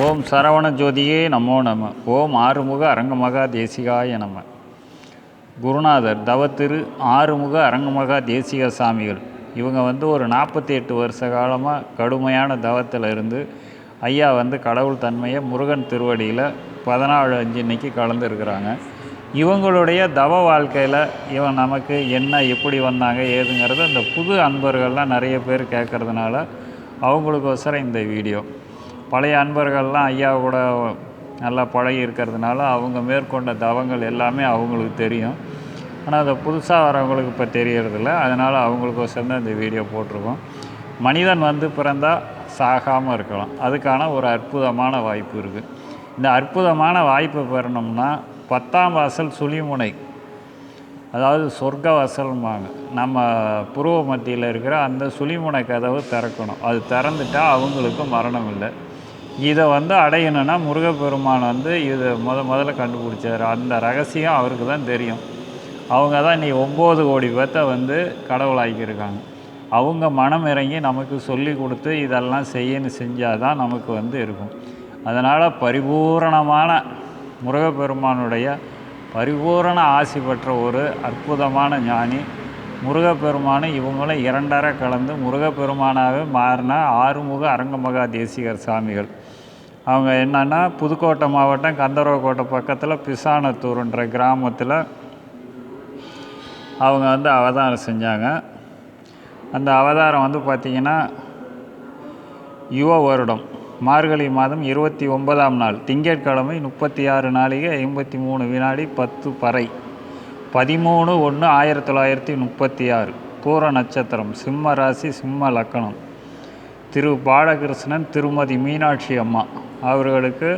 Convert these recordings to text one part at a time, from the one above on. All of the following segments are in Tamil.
ஓம் சரவண ஜோதியே நமோ நம. ஓம் ஆறுமுக அரங்கமகா தேசிகாய நம. குருநாதர் தவத்திரு ஆறுமுக அரங்கமகா தேசிக சாமிகள். இவங்க வந்து ஒரு நாற்பத்தி எட்டு வருஷ காலமாக கடுமையான தவத்தில் இருந்து ஐயா வந்து கடவுள் தன்மையை முருகன் திருவடியில் பதினாலு அஞ்சு இன்னைக்கு கலந்துருக்கிறாங்க. இவங்களுடைய தவ வாழ்க்கையில் இவன் நமக்கு என்ன எப்படி வந்தாங்க ஏதுங்கிறது அந்த புது அன்பர்கள்லாம் நிறைய பேர் கேட்குறதுனால அவங்களுக்கோசரம் இந்த வீடியோ. பழைய அன்பர்கள்லாம் ஐயா கூட நல்லா பழகி இருக்கிறதுனால அவங்க மேற்கொண்ட தவங்கள் எல்லாமே அவங்களுக்கு தெரியும். ஆனால் அதை புதுசாக வரவங்களுக்கு இப்போ தெரியறதில்ல. அதனால் அவங்களுக்கோசரம் தான் இந்த வீடியோ போட்டிருக்கோம். மனிதன் வந்து பிறந்தால் சாகாமல் இருக்கலாம். அதுக்கான ஒரு அற்புதமான வாய்ப்பு இருக்குது இந்த அற்புதமான வாய்ப்பை பெறணும்னா பத்தாம் வாசல் சுழிமுனை அதாவது சொர்க்க வாசல்வாங்க நம்ம புருவ மத்தியில் இருக்கிற அந்த சுழிமுனை கதவு திறக்கணும். அது திறந்துட்டா அவங்களுக்கு மரணம் இல்லை. இதை வந்து அடையணும்னா முருகப்பெருமான் வந்து இது முத முதல்ல கண்டுபிடிச்சார். அந்த ரகசியம் அவருக்கு தான் தெரியும். அவங்க தான் நீ ஒம்பது கோடி பேர்த்த வந்து கடவுளாக்கியிருக்காங்க அவங்க மனம் இறங்கி நமக்கு சொல்லி கொடுத்து இதெல்லாம் செய்யணும் செஞ்சால் தான் நமக்கு வந்து இருக்கும். அதனால் பரிபூரணமான முருகப்பெருமானுடைய பரிபூரண ஆசி பெற்ற ஒரு அற்புதமான ஞானி முருகப்பெருமானும் இவங்களும் இரண்டரை கலந்து முருகப்பெருமானாகவே மாறின ஆறுமுக அரங்கமகா தேசிகர் சாமிகள். அவங்க என்னன்னா புதுக்கோட்டை மாவட்டம் கந்தரவக்கோட்டை பக்கத்தில் பிசானத்தூருன்ற கிராமத்தில் அவங்க வந்து அவதாரம் செஞ்சாங்க. அந்த அவதாரம் வந்து பார்த்திங்கன்னா யுவ வருடம். மார்கழி மாதம் இருபத்தி ஒன்பதாம் நாள். திங்கட்கிழமை முப்பத்தி ஆறு நாளிகை ஐம்பத்தி மூணு வினாடி பத்து பறை. பதிமூணு ஒன்று ஆயிரத்தி தொள்ளாயிரத்தி முப்பத்தி ஆறு. பூர நட்சத்திரம். சிம்ம ராசி சிம்ம லக்கணம். திரு பாலகிருஷ்ணன் திருமதி மீனாட்சி அம்மா. அவர்களுக்கு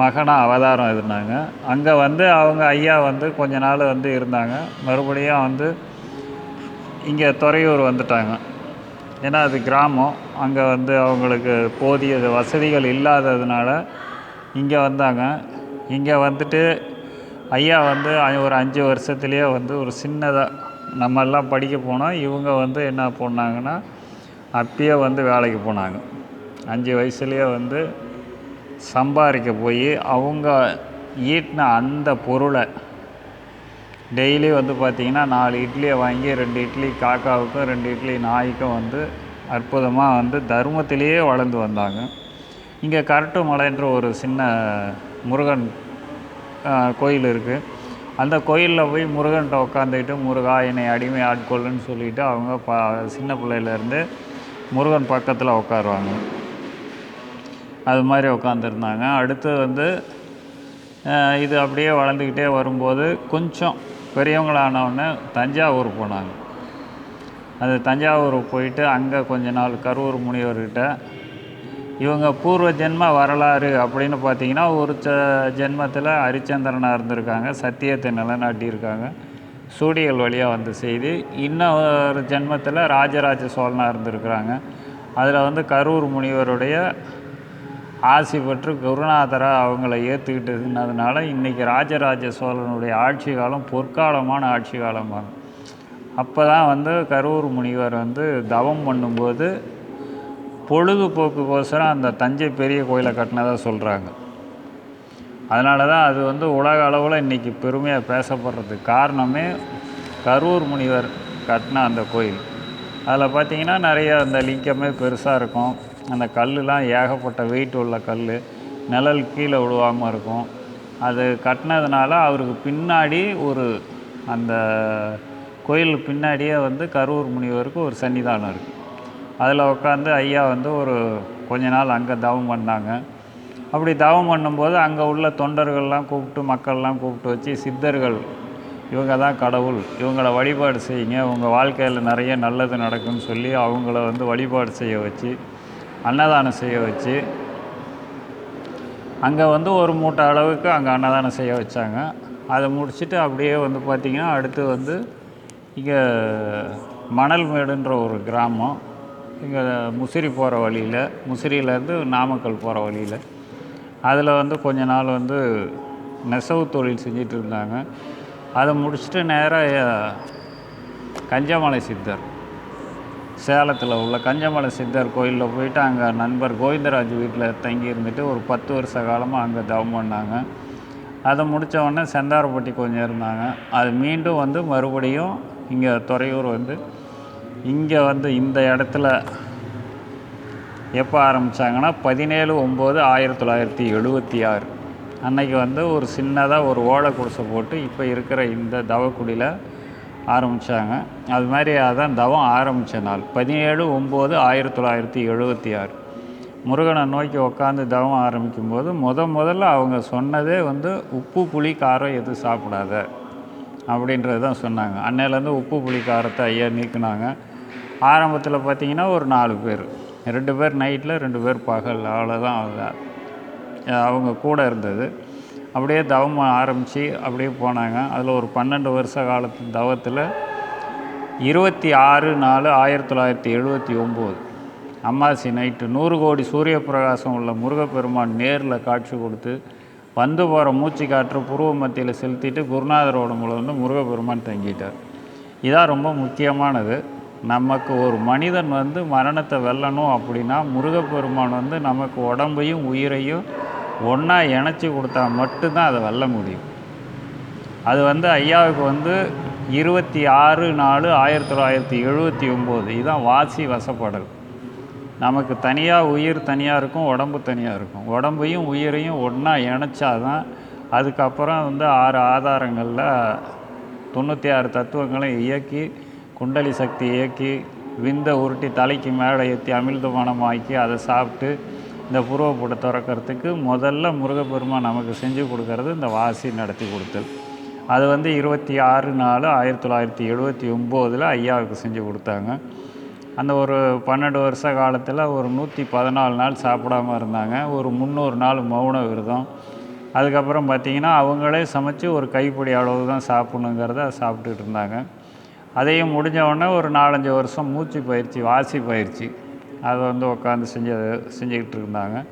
மகனாக அவதாரம் இருந்தாங்க. அங்கே வந்து அவங்க ஐயா வந்து கொஞ்ச நாள் வந்து இருந்தாங்க. மறுபடியும் வந்து இங்கே துறையூர் வந்துட்டாங்க. ஏன்னா அது கிராமம். அங்கே வந்து அவங்களுக்கு போதிய வசதிகள் இல்லாததுனால இங்கே வந்தாங்க. இங்கே வந்துட்டு ஐயா வந்து ஒரு அஞ்சு வருஷத்துலேயே வந்து ஒரு சின்னதாக நம்ம எல்லாம் படிக்க போனால் இவங்க வந்து என்ன பண்ணாங்கன்னா அப்பயே வந்து வேலைக்கு போனாங்க. அஞ்சு வயசுலேயே வந்து சம்பாதிக்க போய் அவங்க ஈட்டின அந்த பொருளை டெய்லி வந்து பார்த்திங்கன்னா நாலு இட்லியை வாங்கி ரெண்டு இட்லி காக்காவுக்கும் ரெண்டு இட்லி நாய்க்கும் வந்து அற்புதமாக வந்து தர்மத்திலேயே வளர்ந்து வந்தாங்க. இங்கே கரட்டு மலைன்ற ஒரு சின்ன முருகன் கோயில் இருக்குது அந்த கோயிலில் போய் முருகன்கிட்ட உட்காந்துக்கிட்டு முருகா என்னை அடிமை ஆட்கொள்ளுன்னு சொல்லிவிட்டு அவங்க ப சின்ன பிள்ளையிலேருந்து முருகன் பக்கத்தில் உட்காருவாங்க அது மாதிரி உட்காந்துருந்தாங்க அடுத்து வந்து இது அப்படியே வளர்ந்துக்கிட்டே வரும்போது கொஞ்சம் பெரியவங்களானவுடனே தஞ்சாவூர் போனாங்க. அது தஞ்சாவூர் போயிட்டு அங்கே கொஞ்ச நாள் கரூர் முனிவர்கிட்ட இவங்க பூர்வ ஜென்ம வரலாறு அப்படின்னு பார்த்தீங்கன்னா ஒரு ச ஜென்மத்தில் ஹரிச்சந்திரனாக இருந்திருக்காங்க சத்தியத்தை நிலைநாட்டியிருக்காங்க. சூடிகள் வழியாக வந்த செய்தி. இன்னொரு ஜென்மத்தில் ராஜராஜ சோழனாக இருந்திருக்கிறாங்க. அதில் வந்து கரூர் முனிவருடைய ஆசி பெற்று குருநாதராக அவங்கள ஏற்றுக்கிட்டதுனதுனால இன்றைக்கி ராஜராஜ சோழனுடைய ஆட்சி காலம் பொற்காலமான ஆட்சி காலமாகும். அப்போ தான் வந்து கரூர் முனிவர் வந்து தவம் பண்ணும்போது பொழுதுபோக்குக்கோசரம் அந்த தஞ்சை பெரிய கோயிலை கட்டினதாக சொல்கிறாங்க அதனால தான் அது வந்து உலக அளவில் இன்றைக்கி பெருமையாக பேசப்படுறதுக்கு காரணமே கரூர் முனிவர் கட்டின அந்த கோயில். அதில் பார்த்தீங்கன்னா நிறைய அந்த லிங்கமே பெருசாக இருக்கும். அந்த கல்லுலாம் ஏகப்பட்ட வெயிட் உள்ள கல் நிழல் கீழே விழுவாமல் இருக்கும். அது கட்டினதுனால அவருக்கு பின்னாடி ஒரு அந்த கோயில் பின்னாடியே வந்து கரூர் முனிவருக்கு ஒரு சன்னிதானம் இருக்குது அதில் உட்காந்து ஐயா வந்து ஒரு கொஞ்ச நாள் அங்கே தவம் பண்ணாங்க. அப்படி தவம் பண்ணும்போது அங்கே உள்ள தொண்டர்கள்லாம் கூப்பிட்டு மக்கள்லாம் கூப்பிட்டு வச்சு சித்தர்கள் இவங்க தான் கடவுள். இவங்களை வழிபாடு செய்யுங்க. உங்கள் வாழ்க்கையில் நிறைய நல்லது நடக்கும்னு சொல்லி அவங்கள வந்து வழிபாடு செய்ய வச்சு அன்னதானம் செய்ய வச்சு அங்கே வந்து ஒரு மூட்டை அளவுக்கு அங்கே அன்னதானம் செய்ய வச்சாங்க. அதை முடிச்சுட்டு அப்படியே வந்து பார்த்திங்கன்னா அடுத்து வந்து இங்கே மணல்மேடுன்ற ஒரு கிராமம். இங்கே முசிறி போகிற வழியில் முசிறியிலேருந்து நாமக்கல் போகிற வழியில். அதில் வந்து கொஞ்ச நாள் வந்து நெசவு தொழில் செஞ்சிட்டு இருந்தாங்க அதை முடிச்சுட்டு நேராக கஞ்சமலை சித்தர். சேலத்தில் உள்ள கஞ்சமலை சித்தர் கோயிலில் போயிட்டு அங்கே நண்பர் கோவிந்தராஜ் வீட்டில் தங்கி இருந்துட்டு ஒரு பத்து வருஷ காலமாக அங்கே தவம் பண்ணாங்க. அதை முடித்தவொடனே செந்தாரப்பட்டி கொஞ்சம் இருந்தாங்க. அது மீண்டும் வந்து மறுபடியும் இங்கே துறையூர் வந்து இங்கே வந்து இந்த இடத்துல எப்போ ஆரம்பித்தாங்கன்னா பதினேழு ஒம்பது ஆயிரத்தி தொள்ளாயிரத்தி எழுபத்தி ஆறு. அன்னைக்கு வந்து ஒரு சின்னதாக ஒரு ஓலை குடிசை போட்டு இப்போ இருக்கிற இந்த தவக்குடியில் ஆரம்பித்தாங்க அது மாதிரி அதான் தவம் ஆரம்பித்த நாள். பதினேழு ஒம்பது ஆயிரத்தி தொள்ளாயிரத்தி எழுபத்தி ஆறு. முருகனை நோக்கி உட்காந்து தவம் ஆரம்பிக்கும்போது முத முதல்ல அவங்க சொன்னதே வந்து உப்பு புளி காரம் எதுவும் சாப்பிடாத அப்படின்றது தான் சொன்னாங்க. அன்னையிலேருந்து உப்பு புளி காரத்தை ஐயா நீக்கினாங்க. ஆரம்பத்தில் பார்த்தீங்கன்னா ஒரு நாலு பேர். ரெண்டு பேர் நைட்டில் ரெண்டு பேர் பகல். அவ்வளோதான் அது அவங்க கூட இருந்தது. அப்படியே தவம் ஆரம்பித்து அப்படியே போனாங்க. அதில் ஒரு பன்னெண்டு வருஷ காலத்து தவத்தில் இருபத்தி ஆறு நாலு ஆயிரத்தி தொள்ளாயிரத்தி எழுபத்தி ஒம்பது. அம்மாசி நைட்டு நூறு கோடி சூரிய பிரகாசம் உள்ள முருகப்பெருமான் நேரில் காட்சி கொடுத்து வந்து போகிற மூச்சு காற்று புருவ மத்தியில் செலுத்திட்டு குருநாதரோட மூலம் வந்து முருகப்பெருமான் தங்கிட்டார். இதான் ரொம்ப முக்கியமானது. நமக்கு ஒரு மனிதன் வந்து மரணத்தை வெல்லணும் அப்படின்னா முருகப்பெருமான் வந்து நமக்கு உடம்பையும் உயிரையும் ஒன்றா இணைச்சி கொடுத்தா மட்டும்தான் அதை வெல்ல முடியும். அது வந்து ஐயாவுக்கு வந்து இருபத்தி ஆறு நாலு ஆயிரத்தி தொள்ளாயிரத்தி எழுபத்தி ஒம்பது. இதுதான் வாசி வசப்படல். நமக்கு தனியாக உயிர் தனியாக இருக்கும் உடம்பு தனியாக இருக்கும். உடம்பையும் உயிரையும் ஒன்றா இணைச்சாதான் அதுக்கப்புறம் வந்து ஆறு ஆதாரங்களில் தொண்ணூற்றி ஆறு தத்துவங்களை இயக்கி குண்டலி சக்தி இயக்கி விந்த உருட்டி தலைக்கு மேலே ஏற்றி அமிழ்தமானமாக்கி அதை சாப்பிட்டு இந்த புருவப்பூட்டை திறக்கிறதுக்கு முதல்ல முருகப்பெருமான் நமக்கு செஞ்சு கொடுக்கறது இந்த வாசி நடத்தி கொடுத்தல். அது வந்து இருபத்தி ஆறு நாலு ஆயிரத்தி தொள்ளாயிரத்தி எழுபத்தி ஒம்போதில் ஐயாவுக்கு செஞ்சு கொடுத்தாங்க. அந்த ஒரு பன்னெண்டு வருஷ காலத்தில் ஒரு நூற்றி பதினாலு நாள் சாப்பிடாம இருந்தாங்க. ஒரு முந்நூறு நாள் மௌன விரதம். அதுக்கப்புறம் பார்த்திங்கன்னா அவங்களே சமைச்சு ஒரு கைப்பிடி அளவு தான் சாப்பிட்ணுங்கிறத சாப்பிட்டுட்டு இருந்தாங்க. அதையும் முடிஞ்ச உடனே ஒரு நாலஞ்சு வருஷம் மூச்சு பயிற்சி வாசி பயிற்சி அதை வந்து உட்காந்து செஞ்சு செஞ்சுக்கிட்டு இருந்தாங்க.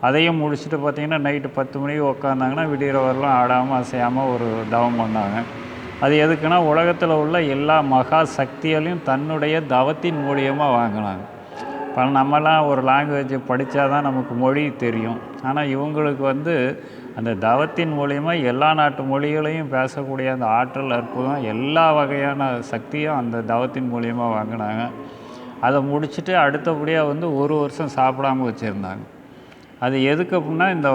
அதையும் முடிச்சுட்டு பார்த்திங்கன்னா நைட்டு பத்து மணிக்கு உட்காந்தாங்கன்னா விடிகிற வரலாம் ஆடாமல் அசையாமல் ஒரு தவம் பண்ணாங்க. அது எதுக்குன்னா உலகத்தில் உள்ள எல்லா மகா சக்திகளையும் தன்னுடைய தவத்தின் மூலியமாக வாங்கினாங்க. இப்போ நம்மலாம் ஒரு லாங்குவேஜ் படித்தா தான் நமக்கு மொழி தெரியும். ஆனால் இவங்களுக்கு வந்து அந்த தவத்தின் மூலிமா எல்லா நாட்டு மொழிகளையும் பேசக்கூடிய அந்த ஆற்றல் அற்புதம் எல்லா வகையான சக்தியும் அந்த தவத்தின் மூலியமாக வாங்கினாங்க. அதை முடிச்சுட்டு அடுத்தபடியாக வந்து ஒரு வருஷம் சாப்பிடாம வச்சுருந்தாங்க. அது எதுக்கு அப்படின்னா இந்த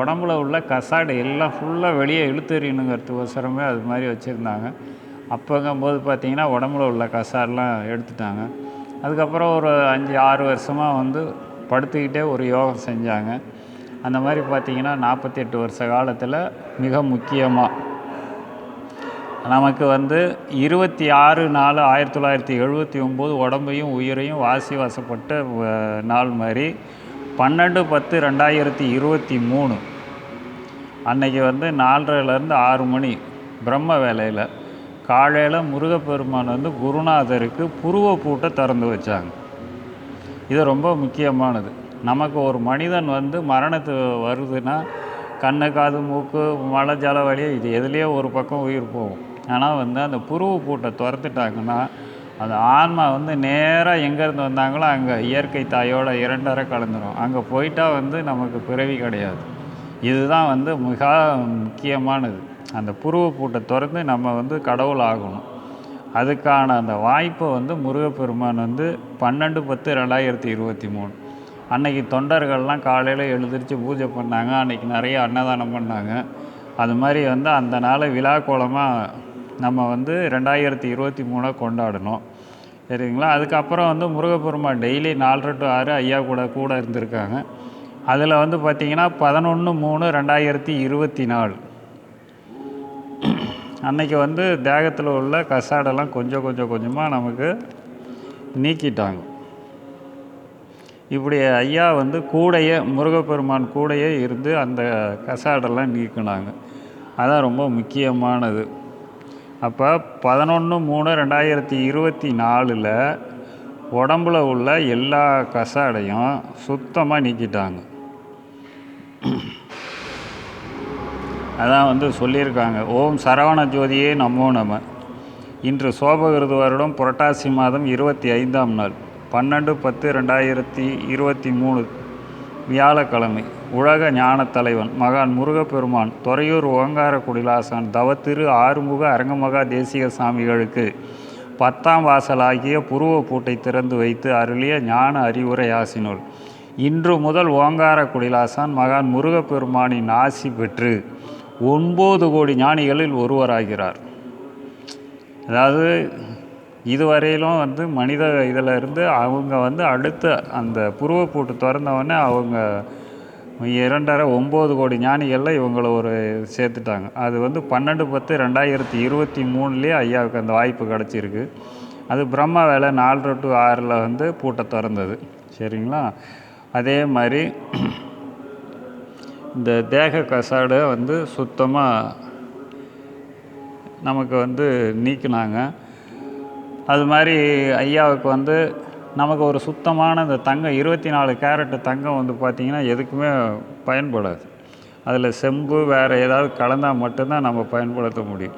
உடம்புல உள்ள கசாடு எல்லாம் ஃபுல்லாக வெளியே இழுத்தெறியணுங்கிறதுக்கோசரமே அது மாதிரி வச்சுருந்தாங்க. அப்போங்கும்போது பார்த்திங்கன்னா உடம்புல உள்ள கசாடெலாம் எடுத்துட்டாங்க. அதுக்கப்புறம் ஒரு அஞ்சு ஆறு வருஷமாக வந்து படுத்துக்கிட்டே ஒரு யோகம் செஞ்சாங்க. அந்த மாதிரி பார்த்திங்கன்னா நாற்பத்தி எட்டு வருஷ காலத்தில் மிக முக்கியமாக நமக்கு வந்து இருபத்தி ஆறு நாலு ஆயிரத்தி தொள்ளாயிரத்தி எழுபத்தி ஒம்பது உடம்பையும் உயிரையும் வாசி வாசப்பட்ட நாள் மாதிரி பன்னெண்டு பத்து ரெண்டாயிரத்தி இருபத்தி மூணு. அன்னைக்கு வந்து நாலரைலேருந்து ஆறு மணி பிரம்ம வேலையில் காலையில் முருகப்பெருமான் வந்து குருநாதருக்கு புருவ பூட்டை திறந்து வச்சாங்க. இது ரொம்ப முக்கியமானது. நமக்கு ஒரு மனிதன் வந்து மரணத்து வருதுன்னா கண்ணு காது மூக்கு மழை ஜல வழி இது எதுலேயோ ஒரு பக்கம் உயிர் போகும். ஆனால் வந்து அந்த புருவு பூட்டை துரத்துட்டாங்கன்னா அந்த ஆன்மா வந்து நேராக எங்கேருந்து வந்தாங்களோ அங்கே இயற்கை தாயோட இரண்டரை கலந்துரும். அங்கே போயிட்டா வந்து நமக்கு பிறவி கிடையாது. இதுதான் வந்து மிக முக்கியமானது. அந்த புருவ பூட்டை திறந்து நம்ம வந்து கடவுள் ஆகணும். அதுக்கான அந்த வாய்ப்பை வந்து முருகப்பெருமான் வந்து பன்னெண்டு பத்து ரெண்டாயிரத்தி இருபத்தி மூணு. அன்னைக்கு தொண்டர்கள்லாம் காலையில் எழுந்திரிச்சு பூஜை பண்ணாங்க. அன்னைக்கு நிறைய அன்னதானம் பண்ணாங்க. அது மாதிரி வந்து அந்த நாளை விழா கோலமாக நம்ம வந்து ரெண்டாயிரத்தி இருபத்தி மூணை கொண்டாடணும். சரிங்களா? அதுக்கப்புறம் வந்து முருகப்பெருமான் டெய்லி நாலரை டு ஆறு ஐயா கூட கூட இருந்திருக்காங்க. அதில் வந்து பார்த்திங்கன்னா பதினொன்று மூணு ரெண்டாயிரத்தி இருபத்தி நாலு. அன்னைக்கு வந்து தேகத்தில் உள்ள கசாடெல்லாம் கொஞ்சம் கொஞ்சம் கொஞ்சமாக நமக்கு நீக்கிட்டாங்க. இப்படி ஐயா வந்து கூடையே முருகப்பெருமான் கூடையே இருந்து அந்த கசாடெல்லாம் நீக்கினாங்க. அதான் ரொம்ப முக்கியமானது. அப்போ பதினொன்று மூணு ரெண்டாயிரத்தி இருபத்தி நாலில் உடம்புல உள்ள எல்லா கசாடையும் சுத்தமாக நீக்கிட்டாங்க. அதான் வந்து சொல்லியிருக்காங்க. ஓம் சரவண ஜோதியே நம்மோ நம்ம இன்று சோபகிருது வருடம் புரட்டாசி மாதம் இருபத்தி ஐந்தாம் நாள். பன்னெண்டு பத்து ரெண்டாயிரத்தி இருபத்தி மூணு வியாழக்கிழமை உலக ஞானத் தலைவன் மகான் முருகப்பெருமான் துறையூர் ஓங்கார குடிலாசன் தவத்திரு ஆறுமுக அரங்கமகா தேசிக சாமிகளுக்கு பத்தாம் வாசலாகிய புருவ பூட்டை திறந்து வைத்து அருளிய ஞான அறிவுரை ஆசினுள் இன்று முதல் ஓங்கார குடிலாசான் மகான் முருகப்பெருமானின் ஆசி பெற்று ஒன்பது கோடி ஞானிகளில் ஒருவராகிறார். அதாவது இதுவரையிலும் வந்து மனித இதில் இருந்து அவங்க வந்து அடுத்த அந்த புருவ பூட்டு திறந்தவொடனே அவங்க இரண்டரை ஒம்பது கோடி ஞானிகளில் இவங்களை ஒரு சேர்த்துட்டாங்க. அது வந்து பன்னெண்டு பத்து ரெண்டாயிரத்தி இருபத்தி மூணுலேயே ஐயாவுக்கு அந்த வாய்ப்பு கிடச்சிருக்கு. அது பிரம்ம வேலை நாலு டு ஆறில் வந்து பூட்டை திறந்தது. சரிங்களா? அதே மாதிரி இந்த தேக கசாடை வந்து சுத்தமாக நமக்கு வந்து நீக்கினாங்க. அது மாதிரி ஐயாவுக்கு வந்து நமக்கு ஒரு சுத்தமான இந்த தங்கம் இருபத்தி நாலு கேரட்டு தங்கம் வந்து பார்த்திங்கன்னா எதுக்குமே பயன்படாது. அதில் செம்பு வேறு ஏதாவது கலந்தால் மட்டும்தான் நம்ம பயன்படுத்த முடியும்.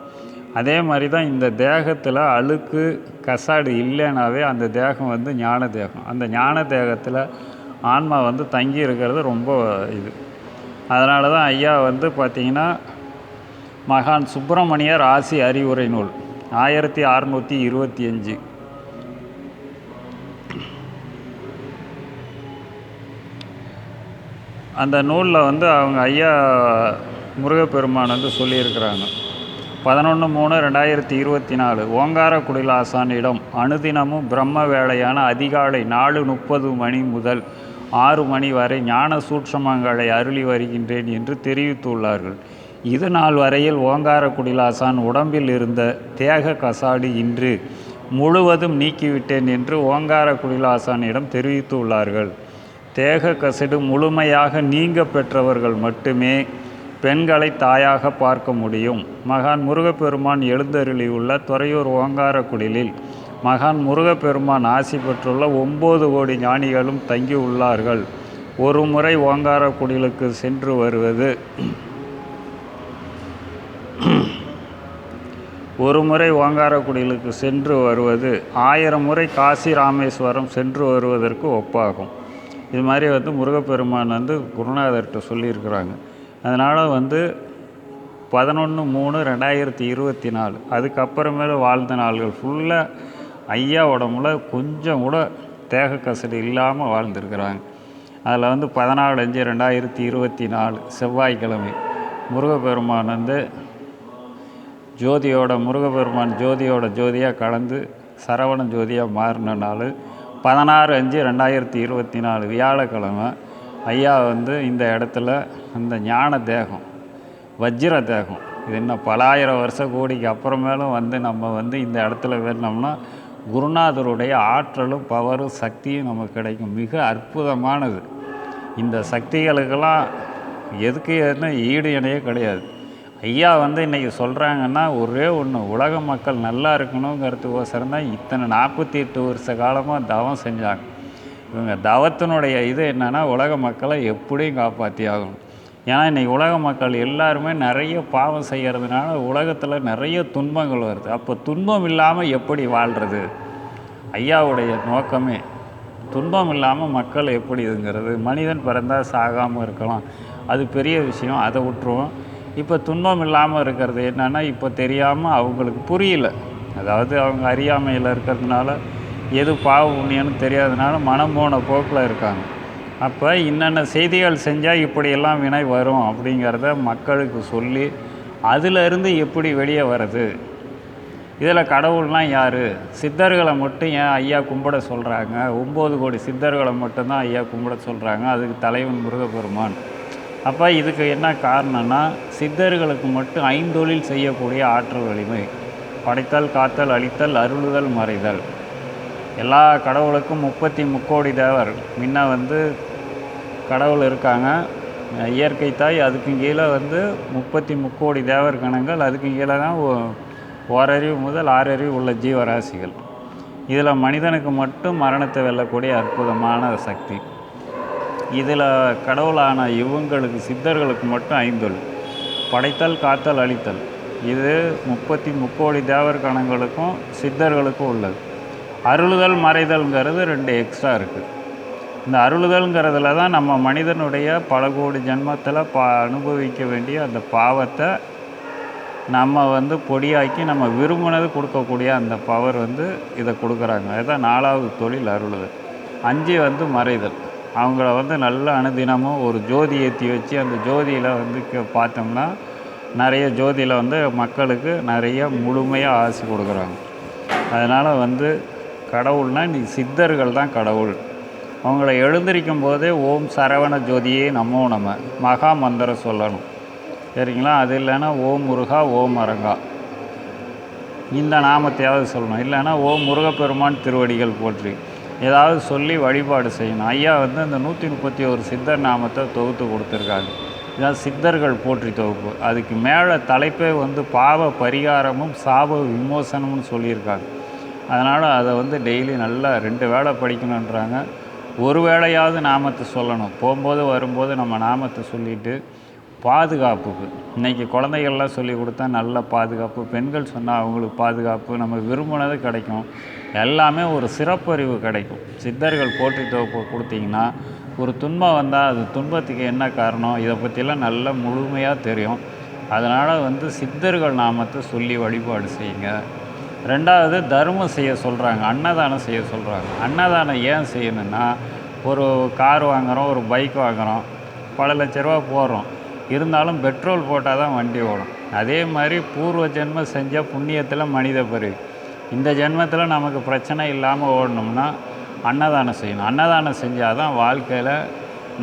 அதே மாதிரி தான் இந்த தேகத்தில் அழுக்கு கசாடு இல்லைனாவே அந்த தேகம் வந்து ஞான தேகம். அந்த ஞான தேகத்தில் ஆன்மா வந்து தங்கி இருக்கிறது ரொம்ப இது. அதனால தான் ஐயா வந்து பார்த்திங்கன்னா மகான் சுப்பிரமணியர் ஆசி அறிவுரை நூல். ஆயிரத்தி அறநூற்றி இருபத்தி அஞ்சு. அந்த நூலில் வந்து அவங்க ஐயா முருகப்பெருமான் வந்து சொல்லியிருக்கிறாங்க. பதினொன்று மூணு ரெண்டாயிரத்தி இருபத்தி நாலு ஓங்கார குடிலாசானிடம் அனுதினமும் பிரம்ம வேளையான அதிகாலை நாலு முப்பது மணி முதல் ஆறு மணி வரை ஞான சூட்சமங்களை அருளி வருகின்றேன் என்று தெரிவித்துள்ளார்கள். இது நாள் வரையில் ஓங்கார குடிலாசான் உடம்பில் இருந்த தேக கசாடு இன்று முழுவதும் நீக்கிவிட்டேன் என்று ஓங்கார குடிலாசானிடம் தெரிவித்துள்ளார்கள் தேக கசடு முழுமையாக நீங்க பெற்றவர்கள் மட்டுமே பெண்களை தாயாக பார்க்க முடியும். மகான் முருகப்பெருமான் எழுந்தருளியுள்ள துறையூர் ஓங்கார குடிலில் மகான் முருகப்பெருமான் ஆசி பெற்றுள்ள ஒம்பது கோடி ஞானிகளும் தங்கியுள்ளார்கள். ஒரு முறை ஓங்கார குடிலுக்கு சென்று வருவது ஒரு முறை ஓங்காரக்குடிலுக்கு சென்று வருவது ஆயிரம் முறை காசி ராமேஸ்வரம் சென்று வருவதற்கு ஒப்பாகும். இது மாதிரி வந்து முருகப்பெருமான் வந்து குருநாதர்கிட்ட சொல்லியிருக்கிறாங்க. அதனால் வந்து பதினொன்று மூணு ரெண்டாயிரத்தி இருபத்தி நாலு. அதுக்கப்புறமேல வாழ்ந்த நாள்கள் ஃபுல்லாக ஐயா உடம்புல கொஞ்சம் கூட தேக கசடு இல்லாமல் வாழ்ந்துருக்கிறாங்க. அதில் வந்து பதினாலு அஞ்சு ரெண்டாயிரத்தி இருபத்தி நாலு செவ்வாய்க்கிழமை முருகப்பெருமான் வந்து ஜோதியோட முருகபெருமான் ஜோதியோட ஜோதியாக கலந்து சரவண ஜோதியாக மாறின நாள் பதினாறு அஞ்சு ரெண்டாயிரத்தி இருபத்தி நாலு வியாழக்கிழமை. ஐயா வந்து இந்த இடத்துல அந்த ஞான தேகம் வஜ்ர தேகம் இது இன்னும் பலாயிரம் வருஷ கோடிக்கு அப்புறமேலும் வந்து நம்ம வந்து இந்த இடத்துல வேணும்னா குருநாதருடைய ஆற்றலும் பவரும் சக்தியும் நமக்கு கிடைக்கும். மிக அற்புதமானது. இந்த சக்திகளுக்கெல்லாம் எதுக்கு என்ன ஈடு இணையே கிடையாது. ஐயா வந்து இன்றைக்கி சொல்கிறாங்கன்னா ஒரே ஒன்று உலக மக்கள் நல்லா இருக்கணுங்கிறதுக்கோசரம் தான் இத்தனை நாற்பத்தி எட்டு வருஷ காலமாக தவம் செஞ்சாங்க. இவங்க தவத்தினுடைய இது என்னென்னா உலக மக்களை எப்படியும் காப்பாற்றி ஆகணும். ஏன்னா இன்றைக்கி உலக மக்கள் எல்லாருமே நிறைய பாவம் செய்கிறதுனால உலகத்தில் நிறைய துன்பங்கள் வருது. அப்போ துன்பம் இல்லாமல் எப்படி வாழ்கிறது ஐயாவுடைய நோக்கமே துன்பம் இல்லாமல் மக்கள் எப்படி இதுங்கிறது மனிதன் பிறந்தால் சாகாமல் இருக்கலாம். அது பெரிய விஷயம். அதை விட்டுருவோம். இப்போ துன்பம் இல்லாமல் இருக்கிறது என்னென்னா இப்போ தெரியாமல் அவங்களுக்கு புரியல. அதாவது அவங்க அறியாமையில் இருக்கிறதுனால எது பாவ புண்ணியம்னு தெரியாதனால மனம் போன போக்கில் இருக்காங்க. அப்போ என்னென்ன செய்திகள் செஞ்சால் இப்படியெல்லாம் வினை வரும் அப்படிங்கிறத மக்களுக்கு சொல்லி அதிலிருந்து எப்படி வெளியே வர்றது? இதில் கடவுள்னால் யார்? சித்தர்களை மட்டும் ஏன் ஐயா கும்பிட சொல்கிறாங்க ஒம்பது கோடி சித்தர்களை மட்டும்தான் ஐயா கும்பிட சொல்கிறாங்க அதுக்கு தலைவன் முருகப்பெருமான். அப்போ இதுக்கு என்ன காரணம்னா சித்தர்களுக்கு மட்டும் ஐந்தொழில் செய்யக்கூடிய ஆற்றல் வலிமை. படைத்தல் காத்தல் அழித்தல் அருளுதல் மறைதல். எல்லா கடவுளுக்கும் முப்பத்தி முக்கோடி தேவர். முன்ன வந்து கடவுள் இருக்காங்க. இயற்கை தாய் அதுக்கு கீழே வந்து முப்பத்தி முக்கோடி தேவர் கணங்கள். அதுக்கு கீழே தான் ஓ- ஓரறிவு முதல் ஆறறிவு உள்ள ஜீவராசிகள். இதில் மனிதனுக்கு மட்டும் மரணத்தை வெல்லக்கூடிய அற்புதமான சக்தி. இதில் கடவுளான இவங்களுக்கு சித்தர்களுக்கு மட்டும் ஐந்தொல் படைத்தல் காத்தல் அழித்தல். இது முப்பத்தி முக்கோடி தேவர் கணங்களுக்கும் சித்தர்களுக்கும் உள்ளது. அருளுதல் மறைதல்ங்கிறது ரெண்டு எக்ஸ்ட்ரா இருக்குது இந்த அருளுதல்ங்கிறதுல தான் நம்ம மனிதனுடைய பல கோடி ஜென்மத்தில் பா அனுபவிக்க வேண்டிய அந்த பாவத்தை நம்ம வந்து பொடியாக்கி நம்ம விரும்பினது கொடுக்கக்கூடிய அந்த பவர் வந்து இதை கொடுக்குறாங்க. அதுதான் நாலாவது தொழில் அருளுதல். அஞ்சு வந்து மறைதல். அவங்கள வந்து நல்ல அனுதினமும் ஒரு ஜோதி ஏற்றி வச்சு அந்த ஜோதியில் வந்து க- பார்த்தோம்னா நிறைய ஜோதியில் வந்து மக்களுக்கு நிறைய முழுமையாக ஆசி கொடுக்குறாங்க. அதனால் வந்து கடவுள்னா இன்றைக்கி சித்தர்கள் தான் கடவுள். அவங்கள எழுந்திருக்கும் போதே ஓம் சரவண ஜோதியே நமோ நம்ம மகா மந்திரம் சொல்லணும். சரிங்களா? அது இல்லைன்னா ஓம் முருகா ஓம் அரங்கா. இந்த நாமத்தையாவது சொல்லணும். இல்லைன்னா ஓம் முருகப்பெருமான் திருவடிகள் போற்றி. ஏதாவது சொல்லி வழிபாடு செய்யணும். ஐயா வந்து இந்த நூற்றி முப்பத்தி ஒரு சித்தர் நாமத்தை தொகுத்து கொடுத்துருக்காங்க. இதான் சித்தர்கள் போற்றி தொகுப்பு. அதுக்கு மேலே தலைப்பே வந்து பாவ பரிகாரமும் சாப விமோசனம்னு சொல்லியிருக்காங்க. அதனால் அதை வந்து டெய்லி நல்லா ரெண்டு வேளை படிக்கணுன்றாங்க ஒரு வேளையாவது நாமத்தை சொல்லணும். போகும்போது வரும்போது நம்ம நாமத்தை சொல்லிட்டு பாதுகாப்புக்கு. இன்றைக்கி குழந்தைகள்லாம் சொல்லி கொடுத்தா நல்ல பாதுகாப்பு. பெண்கள் சொன்னால் அவங்களுக்கு பாதுகாப்பு. நம்ம விரும்பினது கிடைக்கும். எல்லாமே ஒரு சிறப்பறிவு கிடைக்கும். சித்தர்கள் போற்றி தொகுப்பு கொடுத்தீங்கன்னா ஒரு துன்பம் வந்தால் அது துன்பத்துக்கு என்ன காரணம்? இதை பற்றிலாம் நல்லா முழுமையாக தெரியும். அதனால் வந்து சித்தர்கள் நாமத்தை சொல்லி வழிபாடு செய்யுங்க. ரெண்டாவது தர்மம் செய்ய சொல்கிறாங்க அன்னதானம் செய்ய சொல்கிறாங்க அன்னதானம் ஏன் செய்யணும்னா ஒரு கார் வாங்குகிறோம் ஒரு பைக் வாங்குகிறோம் பல லட்ச ரூபா போடுறோம். இருந்தாலும் பெட்ரோல் போட்டால் தான் வண்டி ஓடும். அதே மாதிரி பூர்வ ஜென்மம் செஞ்ச புண்ணியத்தில் மனித பருவி இந்த ஜென்மத்தில் நமக்கு பிரச்சனை இல்லாமல் ஓடணும்னா அன்னதானம் செய்யணும். அன்னதானம் செஞ்சால் தான் வாழ்க்கையில்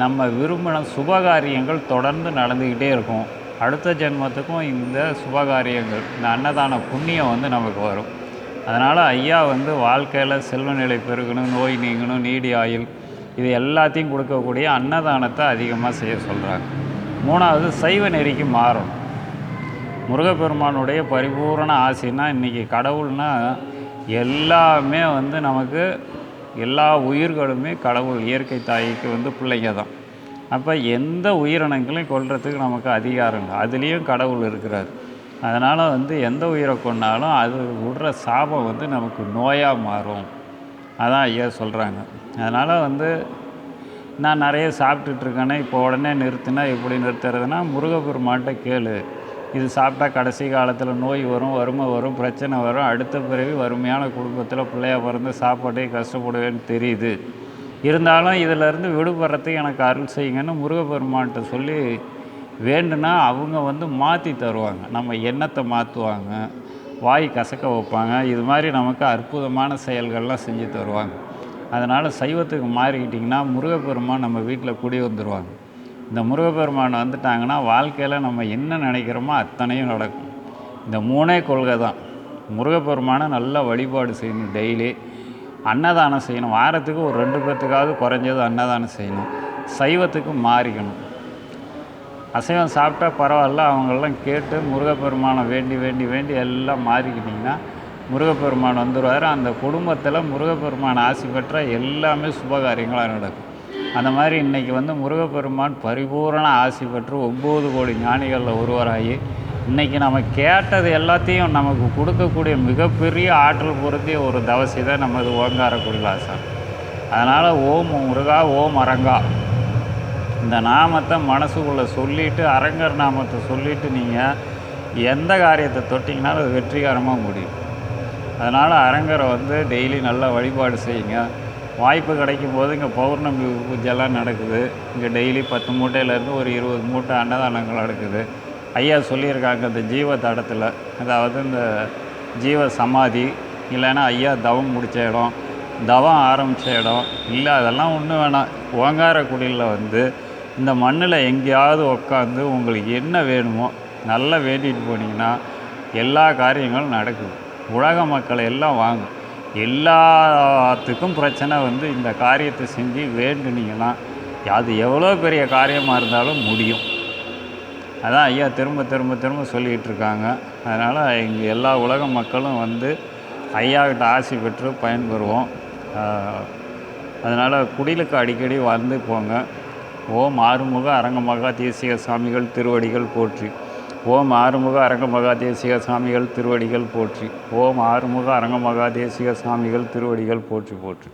நம்ம விரும்பின சுபகாரியங்கள் தொடர்ந்து நடந்துக்கிட்டே இருக்கும். அடுத்த ஜென்மத்துக்கும் இந்த சுபகாரியங்கள் இந்த அன்னதான புண்ணியம் வந்து நமக்கு வரும். அதனால் ஐயா வந்து வாழ்க்கையில் செல்வ நிலை பெருகணும் நோய் நீங்கணும் நீடி ஆயுள் இது எல்லாத்தையும் கொடுக்கக்கூடிய அன்னதானத்தை அதிகமாக செய்ய சொல்கிறாங்க மூணாவது சைவ நெறிக்கு மாறணும் முருகப்பெருமானுடைய பரிபூரண ஆசைன்னா இன்றைக்கி கடவுள்னா எல்லாமே வந்து நமக்கு எல்லா உயிர்களுமே கடவுள் இயற்கை தாய்க்கு வந்து பிள்ளைங்க தான். அப்போ எந்த உயிரினங்களையும் கொள்றதுக்கு நமக்கு அதிகாரம் இல்லை. அதுலேயும் கடவுள் இருக்கிறார். அதனால் வந்து எந்த உயிரை கொண்டாலும் அது விடுற சாபம் வந்து நமக்கு நோயாக மாறும். அதான் ஐயா சொல்கிறாங்க அதனால் வந்து நான் நிறைய சாப்பிட்டுட்ருக்கேனே இப்போ உடனே நிறுத்தினா எப்படி நிறுத்துறதுன்னா முருகப்பெருமான்கிட்ட கேளு. இது சாப்பிட்டா கடைசி காலத்தில் நோய் வரும் வறுமை வரும் பிரச்சனை வரும் அடுத்த பிறகு வறுமையான குடும்பத்தில் பிள்ளையாக பிறந்து சாப்பாட்டே கஷ்டப்படுவேன்னு தெரியுது. இருந்தாலும் இதிலேருந்து விடுபடுறதுக்கு எனக்கு அருள் செய்யுங்கன்னு முருகப்பெருமான்கிட்ட சொல்லி வேண்டுனா அவங்க வந்து மாற்றி தருவாங்க. நம்ம எண்ணத்தை மாற்றுவாங்க வாய் கசக்க வைப்பாங்க. இது மாதிரி நமக்கு அற்புதமான செயல்கள்லாம் செஞ்சு தருவாங்க. அதனால் சைவத்துக்கு மாறிக்கிட்டிங்கன்னா முருகப்பெருமான் நம்ம வீட்டில் குடி வந்துடுவாங்க இந்த முருகப்பெருமான் வந்துட்டாங்கன்னா வாழ்க்கையில் நம்ம என்ன நினைக்கிறோமோ அத்தனையும் நடக்கும். இந்த மூணே கொள்கை தான். முருகப்பெருமானை நல்லா வழிபாடு செய்யணும் டெய்லி. அன்னதானம் செய்யணும். வாரத்துக்கு ஒரு ரெண்டு பேர்த்துக்காவது குறைஞ்சது அன்னதானம் செய்யணும். சைவத்துக்கு மாறிக்கணும். அசைவம் சாப்பிட்டா பரவாயில்ல. அவங்களெல்லாம் கேட்டு முருகப்பெருமானை வேண்டி வேண்டி வேண்டி எல்லாம் மாறிக்கிட்டிங்கன்னா முருகப்பெருமான் வந்துடுவார் அந்த குடும்பத்தில் முருகப்பெருமான் ஆசி பெற்ற எல்லாமே சுபகாரியங்களாக நடக்கும். அந்த மாதிரி இன்றைக்கி வந்து முருகப்பெருமான் பரிபூரண ஆசி பெற்று ஒம்பது கோடி ஞானிகளில் ஒருவராகி இன்றைக்கி நம்ம கேட்டது எல்லாத்தையும் நமக்கு கொடுக்கக்கூடிய மிகப்பெரிய ஆற்றல் பொருந்திய ஒரு தவசி தான் நமது ஓங்கார குடிலாசம் அதனால் ஓம் முருகா ஓம் அரங்கா. இந்த நாமத்தை மனசுக்குள்ளே சொல்லிவிட்டு அரங்கர் நாமத்தை சொல்லிவிட்டு நீங்கள் எந்த காரியத்தை தொட்டிங்கனாலும் அது வெற்றிகரமாக முடியும். அதனால் அரங்கரை வந்து டெய்லி நல்லா வழிபாடு செய்யுங்க. வாய்ப்பு கிடைக்கும் போது இங்கே பௌர்ணமி பூஜைலாம் நடக்குது. இங்கே டெய்லி பத்து மூட்டையிலேருந்து ஒரு இருபது மூட்டை அன்னதானங்கள் நடக்குது. ஐயா சொல்லியிருக்காங்க இந்த ஜீவ தடத்தில் அதாவது இந்த ஜீவ சமாதி இல்லைன்னா ஐயா தவம் முடித்த இடம் தவம் ஆரம்பித்த இடம் இல்லை அதெல்லாம் ஒன்றும் வேணாம். ஓங்காரக்குடியில் வந்து இந்த மண்ணில் எங்கேயாவது உட்காந்து உங்களுக்கு என்ன வேணுமோ நல்லா வேண்டிட்டு போனீங்கன்னா எல்லா காரியங்களும் நடக்குது. உலக மக்களை எல்லாம் வாங்க. எல்லாத்துக்கும் பிரச்சனை வந்து இந்த காரியத்தை செஞ்சு வேண்டுனீங்கன்னா அது எவ்வளோ பெரிய காரியமாக இருந்தாலும் முடியும். அதான் ஐயா திரும்ப திரும்ப திரும்ப சொல்லிகிட்டு இருக்காங்க. அதனால் இங்கே எல்லா உலக மக்களும் வந்து ஐயாக்கிட்ட ஆசை பெற்று பயன்பெறுவோம். அதனால் குடிலுக்கு அடிக்கடி வந்து போங்க. ஓம் ஆறுமுக அரங்கமகா தேசிய சாமிகள் திருவடிகள் போற்றி. ஓம் ஆறுமுக அரங்க மகாதேசிக சாமிகள் திருவடிகள் போற்றி. ஓம் ஆறுமுக அரங்க மகாதேசிக சாமிகள் திருவடிகள் போற்றி போற்றி.